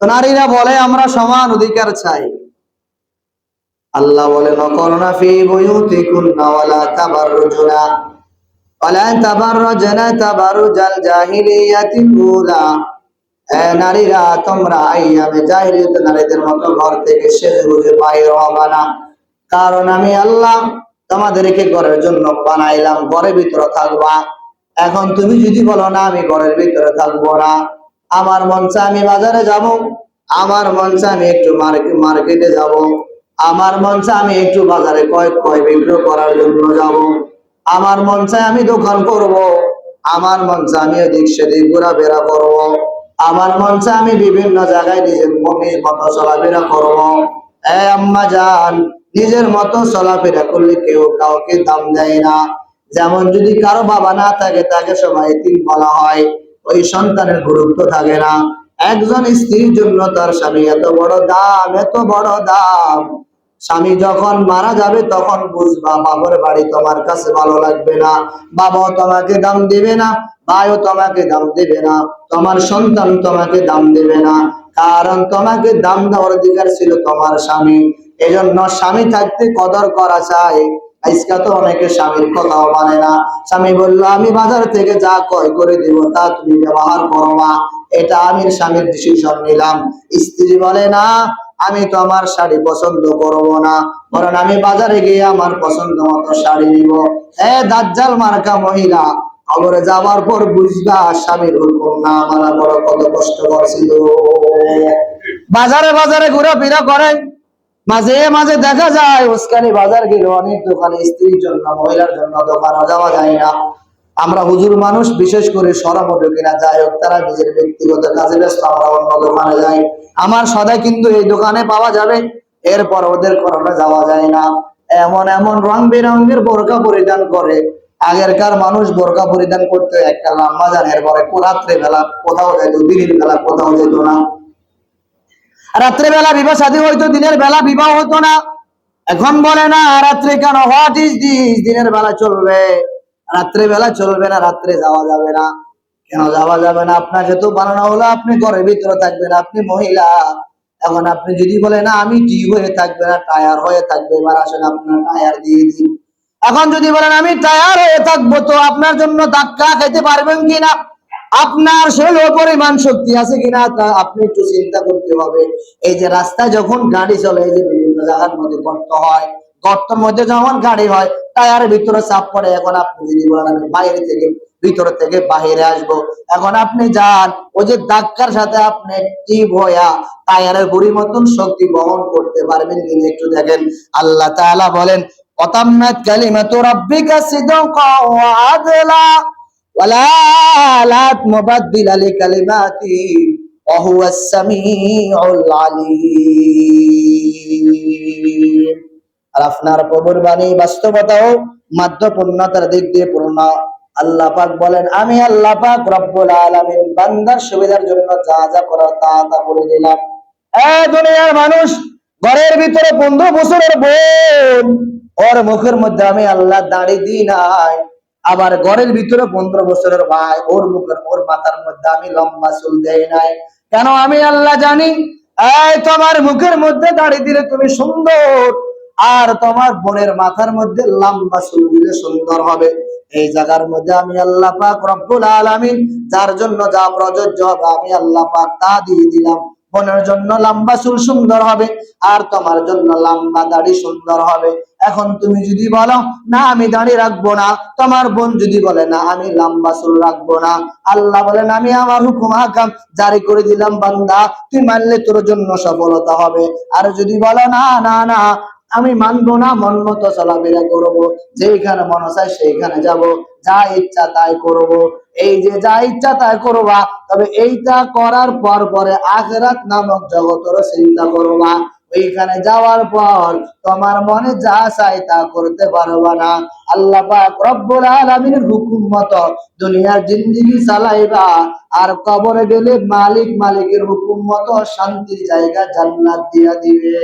তো নারীরা বলে, আমরা সমান অধিকার চাই। আল্লাহ বলে ফি নারীরা, তোমরা আইয়ামে নারীদের মতো ঘর থেকে সেজে গুজে বাইর হবা না। কারণ আমি আল্লাহ তোমাদেরকে ঘরের জন্য বানাইলাম, ঘরের ভিতরে থাকবা। এখন তুমি যদি বলো, না, আমি ঘরের ভিতরে থাকব না। আমার মঞ্চে আমি বাজারে যাব, আমার মঞ্চে আমি একটু মার্কেটে যাব, আমার মঞ্চে আমি একটু বাজারে কয় কয় বিক্রয় করার জন্য যাব, আমার মঞ্চে আমি দোকান করব, আমার মঞ্চে আমি এদিক সেদিক ঘোরাফেরা করব, আমার মঞ্চে আমি বিভিন্ন জায়গায় নিজের মনের মতো চলাফেরা করব। এ আম্মা জান, নিজের মতো চলাফেরা করলে কেউ কাউকে দাম দেয় না। যেমন যদি কারও বাবা না থাকে, তাকে সবাই তিন বলা হয়। ওই সন্তানের গুরুত্ব থাকে না। একজন স্ত্রীর জন্য তার স্বামী এত বড় দাম, এত বড় দাম। স্বামী যখন মারা যাবে তখন বুঝবা বাবার বাড়ি তোমার কাছে ভালো লাগবে না। বাবাও তোমাকে দাম দেবে না, ভাইও তোমাকে দাম দেবে না। তোমার সন্তান তোমাকে দাম দেবে না। কারণ তোমাকে দাম দেওয়ার অধিকার ছিল তোমার স্বামী এজন্য স্বামী থাকতে কদর করা চাই। আজকে তো অনেকে স্বামীর কথাও মানে না। স্বামী বলল, আমি বাজার থেকে যা ক্রয় করে দিব তা তুমি ব্যবহার করো না। এটা আমি স্বামীর ডিসিশন নিলাম। স্ত্রী বলে, না, আমি তো আমার শাড়ি পছন্দ করব না। বরং আমি বাজারে গিয়ে আমার পছন্দ মতো শাড়ি নিব। এ দাজ্জাল মার্কা মহিলা খবরে যাওয়ার পর বুঝবা স্বামীর হুকুম না মানা বড় কত কষ্ট করছিল বাজারে বাজারে ঘোরাফেরা করে। মাঝে মাঝে দেখা যায়, উস্কানি বাজার গেলে অনেক দোকানে স্ত্রীর জন্য, মহিলার জন্য দোকানে যাওয়া যায় না। আমরা হুজুর মানুষ, বিশেষ করে সরমটো কিনা যাই হোক, তারা নিজের ব্যক্তিগত কাজে ব্যস্ত, আমরা অন্য দোকানে যাই। আমার সদাই কিন্তু এই দোকানে পাওয়া যাবে, এরপর ওদের করোনা যাওয়া যায় না। এমন এমন রং বেরঙের বোরকা পরিধান করে, আগেরকার মানুষ বোরকা পরিধান করতে, একটা লম্বা যান এরপরে রাত্রে বেলা কোথাও যেত, দিনের বেলা কোথাও যেত না। রাত্রে বেলা বিবাহ শাদী হইতো, দিনের বেলা বিবাহ হতো না। এখন বলে, না, রাত্রে কেন? হোয়াট ইজ দিস দিনের বেলা চলবে। রাত্রে বেলা চলবে না, রাত্রে যাওয়া যাবে না। কেন যাওয়া যাবে না? আপনাকে তো বানানো হলো, আপনি ঘরের ভিতরে থাকবেন, আপনি মহিলা। এখন আপনি যদি বলেন না, আমি টি হয়ে থাকবে না, টায়ার হয়ে থাকবে, এবার আসেন আপনার টায়ার দিয়ে দিন। এখন যদি বলেন, আমি টায়ার হয়ে থাকব, তো আপনার জন্য ধাক্কা খেতে পারবেন কিনা আপনার শরীর পরিমাণ শক্তি আছে কিনা তা আপনি একটু চিন্তা করতে হবে। এই যে রাস্তায় যখন গাড়ি চলে, এই যে বিভিন্ন জায়গার মধ্যে গর্ত হয়, গর্তের মধ্যে যখন গাড়ি হয়, টায়ারের ভিতরে চাপ পড়ে, এখন আপনি যদি বলেন আমি বাইরে থেকে, ভিতরে থেকে বাহিরে আসব, এখন আপনি যান, ওই যে ধাক্কার সাথে আপনি টিপ হইয়া টায়ারের বুড়ি মতন শক্তি বহন করতে পারবেন। কিনা একটু দেখেন, আল্লাহ তাআলা বলেন, অতাম্মাত কালিমাতু রাব্বিকা সিদকা ওয়া আদলা। আপনার বাণী বাস্তবতাও দিক দিয়ে পূর্ণ। আল্লাহ পাক বলেন, আমি আল্লাহ পাক রব্বুল বান্দার সুবিধার জন্য যা যা করার তা তা করে দিলাম। দুনিয়ার মানুষ, ঘরের ভিতরে পনেরো বছরের বোন ওর মুখের মধ্যে আমি আল্লাহ দাঁড়িয়ে দিই নাই। আবার ঘরের ভিতরে পনেরো বছরের ভাই, ওর মুখের ওর মাথার মধ্যে আমি লম্বা চুল দেই নাই। কেন আমি আল্লাহ জানি? এই তোমার মুখের মধ্যে দাড়ি দিলে তুমি সুন্দর, আর তোমার বোনের মাথার মধ্যে লম্বা চুল দিলে সুন্দর হবে। এই জায়গার মধ্যে আমি আল্লাহ পাক রব্বুল আলামিন, যার জন্য যা প্রযোজ্য হবে আমি আল্লাহ পাক তা দিয়ে দিলাম। বোনের জন্য লম্বা চুল সুন্দর হবে, আর তোমার জন্য লম্বা দাড়ি সুন্দর হবে। এখন তুমি যদি বলো, না, আমি দাড়ি রাখব না। তোমার বোন যদি বলে, না, আমি লম্বা চুল রাখব না। আল্লাহ বলেন, আমি আমার হুকুম, হাকাম জারি করে দিলাম, বান্দা। তুই মানলে তোর জন্য সফলতা হবে। আর যদি বলো, না না না, আমি মানবো না, মন মতো চলাফেরা করব। যেখানে মনে চায় সেইখানে যাব। যা ইচ্ছা তাই করব। এই যে যা ইচ্ছা তাই করবা, তবে এইটা করার পর পরে আখেরাত নামক জগতের চিন্তা করবা। ওইখানে যাওয়ার পর তোমার মনে যা চাই তা করতে পারবা না। আল্লাহ রব্বুল আলামিনের হুকুম মতো দুনিয়ার জিন্দেগি চালাইবা, আর কবরে গেলে মালিক মালিকের হুকুম মতো শান্তির জায়গা জান্নাত দিয়া দিবে।